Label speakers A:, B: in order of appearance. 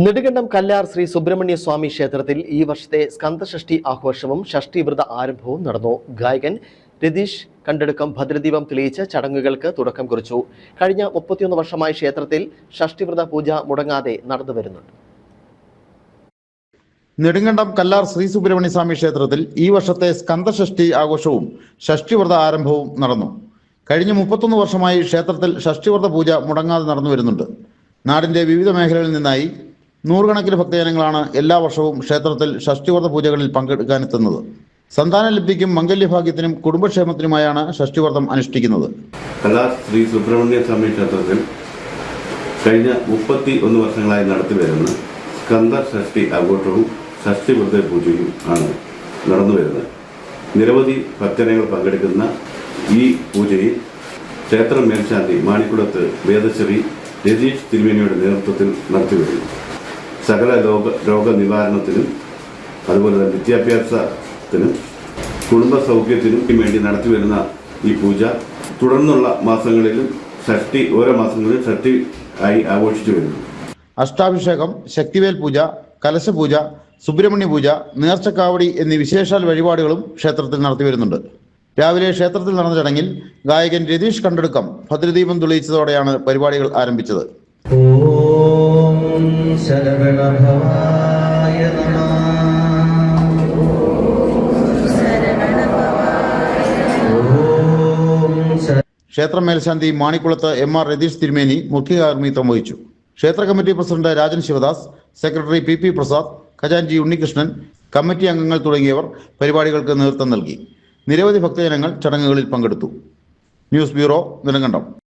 A: നെടുകണ്ടം കല്ലാർ ശ്രീ സുബ്രഹ്മണ്യ സ്വാമി ക്ഷേത്രത്തിൽ ഈ വർഷത്തെ സ്കന്ദഷഷ്ടി ആഘോഷവും ഷഷ്ടിവ്രത ആരംഭവും നടന്നു. ഗായകൻ രതീഷ് കണ്ടെടുക്കം ഭദ്രദീപം തെളിയിച്ച് ചടങ്ങുകൾക്ക് തുടക്കം കുറിച്ചു. കഴിഞ്ഞ മുപ്പത്തിയൊന്ന് വർഷമായി ക്ഷേത്രത്തിൽ ഷഷ്ടിവ്രത പൂജ മുടങ്ങാതെ നടന്നു വരുന്നുണ്ട്.
B: നെടുങ്കണ്ടം കല്ലാർ ശ്രീ സുബ്രഹ്മണ്യ സ്വാമി ക്ഷേത്രത്തിൽ ഈ വർഷത്തെ സ്കന്ദഷഷ്ടി ആഘോഷവും ഷഷ്ടിവ്രത ആരംഭവും നടന്നു. കഴിഞ്ഞ മുപ്പത്തൊന്ന് വർഷമായി ക്ഷേത്രത്തിൽ ഷഷ്ടിവ്രത പൂജ മുടങ്ങാതെ നടന്നു വരുന്നുണ്ട്. നാടിന്റെ വിവിധ മേഖലകളിൽ നിന്നായി നൂറുകണക്കിന് ഭക്തജനങ്ങളാണ് എല്ലാ വർഷവും ക്ഷേത്രത്തിൽ ഷഷ്ടിവ്രത പൂജകളിൽ പങ്കെടുക്കാനെത്തുന്നത്. സന്താന ലബ്ധിക്കും മംഗല്യഭാഗ്യത്തിനും കുടുംബക്ഷേമത്തിനുമായാണ് ഷഷ്ടിവ്രതം അനുഷ്ഠിക്കുന്നത്.
C: കലാ ശ്രീ സുബ്രഹ്മണ്യ സ്വാമി ക്ഷേത്രത്തിൽ കഴിഞ്ഞ മുപ്പത്തി ഒന്ന് വർഷങ്ങളായി നടത്തി വരുന്ന സ്കന്ദ ഷഷ്ടി ആഘോഷവും ഷഷ്ടി വ്രത പൂജയും ആണ് നടന്നു വരുന്നത്. നിരവധി ഭക്തജനങ്ങൾ പങ്കെടുക്കുന്ന ഈ പൂജയിൽ ക്ഷേത്ര മേൽശാന്തി മാണിക്കുളത്ത് വേദശ്രീ രതീഷ് തിരുമേനിയുടെ നേതൃത്വത്തിൽ നടത്തി സകല രോഗ രോഗനിവാരണത്തിനും അതുപോലെ തന്നെ വിദ്യാഭ്യാസത്തിനും കുടുംബ സൗഖ്യത്തിനും വേണ്ടി നടത്തിവരുന്ന ഈ പൂജ തുടർന്നുള്ള മാസങ്ങളിലും ഷഷ്ടി ഓരോ മാസങ്ങളിലും ഷഷ്ടി ആയി ആഘോഷിച്ചു വരുന്നു.
B: അഷ്ടാഭിഷേകം ശക്തിവേൽ പൂജ കലശപൂജ സുബ്രഹ്മണ്യ പൂജ നേർച്ചക്കാവടി എന്നീ വിശേഷാൽ വഴിപാടുകളും ക്ഷേത്രത്തിൽ നടത്തി വരുന്നുണ്ട്. രാവിലെ ക്ഷേത്രത്തിൽ നടന്ന ചടങ്ങിൽ ഗായകൻ രതീഷ് കണ്ടെടുക്കം ഭദ്രദീപം തെളിയിച്ചതോടെയാണ് പരിപാടികൾ ആരംഭിച്ചത്.
D: ശരവണഭവായ നമ.
B: ക്ഷേത്രം മേൽശാന്തി മാണിക്കുളത്ത് എം ആർ രതീഷ് തിരുമേനി മുഖ്യകാർമ്മിത്വം വഹിച്ചു. ക്ഷേത്ര committee president Rajan Shivadas secretary P P Prasad ഖജാൻജി Unnikrishnan committee അംഗങ്ങൾ തുടങ്ങിയവർ പരിപാടികൾക്ക് നേതൃത്വം നൽകി. നിരവധി ഭക്തജനങ്ങൾ ചടങ്ങുകളിൽ പങ്കെടുത്തു. News bureau നിലങ്കണ്ടം